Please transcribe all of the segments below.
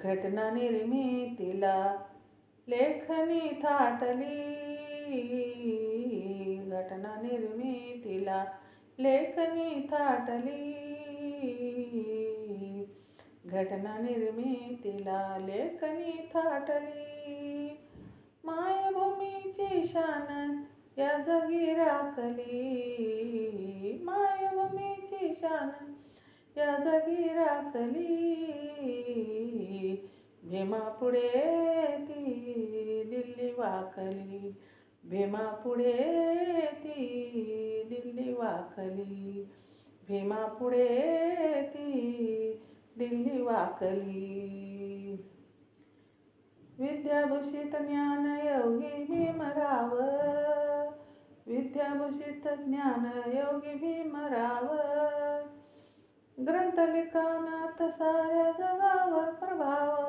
घटना निर्मितीला लेखनी थाटली. घटना निर्मितीला लेखनी थाटली. घटना निर्मितीला लेखनी थाटली. मायभूमीची शान या जगी राखली. मायभूमीची शान या जागी राखली भीमापुढे ती दिल्ली वाकली. भीमापुढे ती दिल्ली वाकली. भीमापुढे ती दिल्ली वाकली. विद्याभूषित ज्ञान योगी भीमराव विद्याभूषित ज्ञान योगी भीमराव ग्रंथलिखाणात साऱ्या जगावर प्रभाव.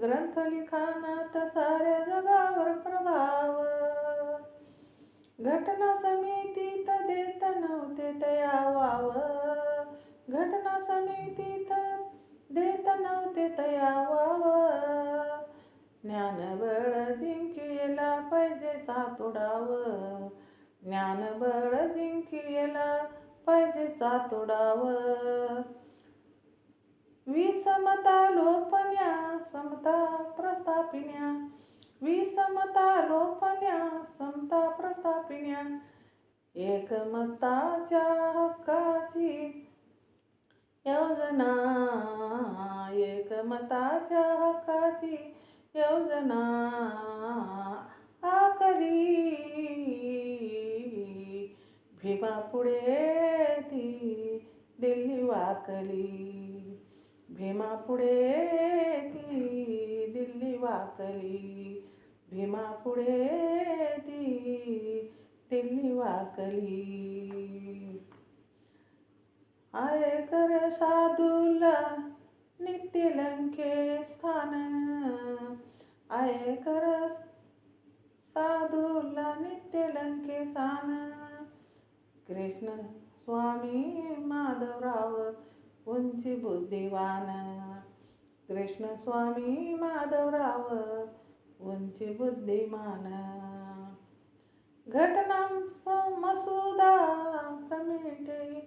ग्रंथलिखाणात साऱ्या जगावर प्रभाव. घटना समितीत देत नव्हते तया वाव. घटना समितीत देत नव्हते तया वाव. ज्ञानबळ जिंकियला पाहिजे चातुडाव. ज्ञानबळ जिंकियला पाहिजे चातुडाव विसमता लोपण्या समता प्रस्थापिन्या विसमता लोपण्या समता प्रस्थापिन्या एकमताच्या हक्काची योजना एकमताच्या हक्काची योजना. आकली भीमापुढे ती दिल्ली वाकली. भीमापुढे ती दिल्ली वाकली. भीमापुढे ती दिल्ली वाकली. आयकर साधूला नित्य लंके स्थान आयकर साधूला नित्य लंके स्थान कृष्ण स्वामी माधवराव उंची बुद्धिवान कृष्ण स्वामी माधवराव उंची बुद्धिमान घटना मसुदा कमिटी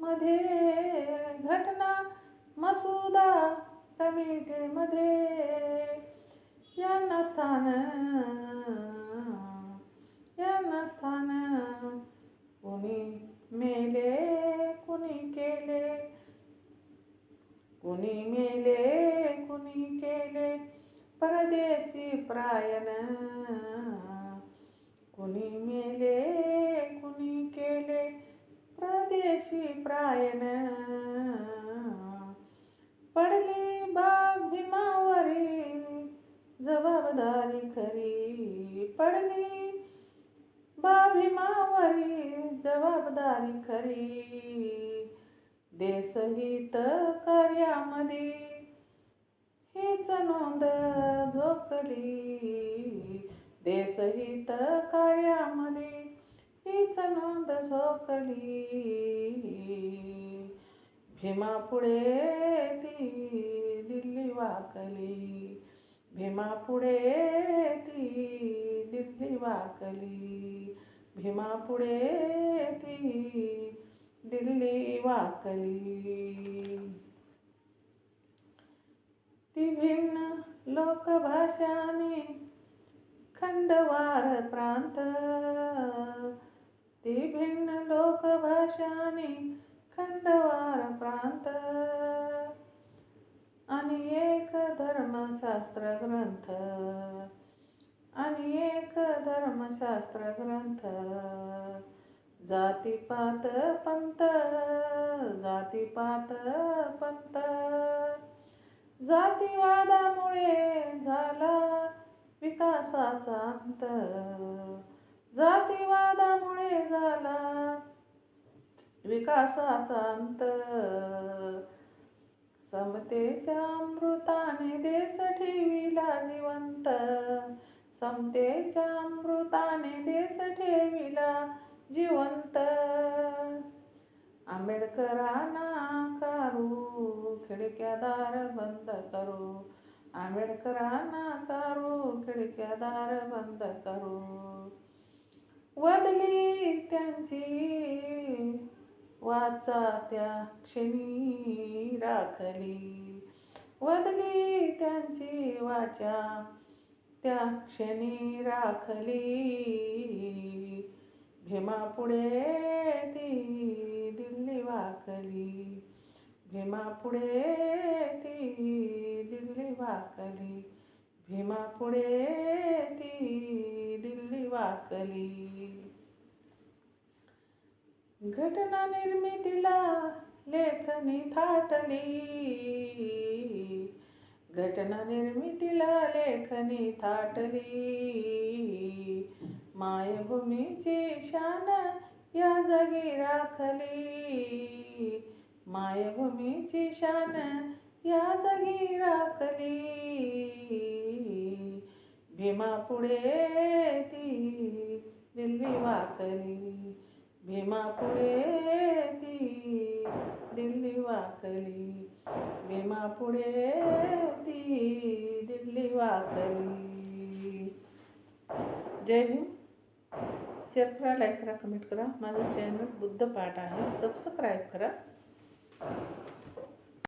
मध्ये घटना मसुदा कमिटीमध्ये यांना स्थान यांना स्थान कुणी मेले कुणी केले कुणी मेले कुणी केले परदेशी प्रायण कुणी मेले कुणी केले प्रदेशी प्रायण पडली बाब भीमावरी जबाबदारी खरी पडली बा भीमावरी जबाबदारी खरी देशहित कार्यामध्ये हीच नोंद झोकली देशहित कार्यामध्ये हीच नोंद झोकली भीमापुढे ती दिल्ली वाकली. भीमापुढे ती दिल्ली वाकली. भीमापुढे ती दिल्ली वाकली. ती भिन्न लोकभाषाने खंडवार प्रांत. ती भिन्न लोकभाषाने खंडवार प्रांत. आणि एक धर्मशास्त्र ग्रंथ. आणि एक धर्मशास्त्र ग्रंथ. जातीपात पंत जातीपात पंत. जातीवादामुळे झाला विकासाचा अंत. जातीवादामुळे झाला विकासाचा अंत. समतेच्या अमृताने देश ठेविला जिवंत. समतेच्या अमृताने देश ठेविला जिवंत. आंबेडकरांना कारू खिडक्या दार बंद करू. आंबेडकरांना कारू खिडक्या दार बंद करू. वदली त्यांची वाचा त्या क्षणी राखली. वदली त्यांची वाचा त्या क्षणी राखली. भीमापुढे ती दिल्ली वाकली. भीमापुढे ती दिल्ली वाकली. भीमापुढे ती दिल्ली वाकली. घटना निर्मितीला लेखनी थाटली. घटना निर्मितीला लेखनी थाटली. मायभूमीची शान या जगी राखली. मायभूमीची शान या जगी राखली. भीमा पुढे ती दिल्ली वाकली. भीमा पुढे ती दिल्ली वाकली. भीमा पुढे ती दिल्ली वाकली. जय हिंद शेअर करा लाईक करा कमेंट करा. माझं चॅनल बुद्ध पाठ आहे. सबस्क्राईब करा.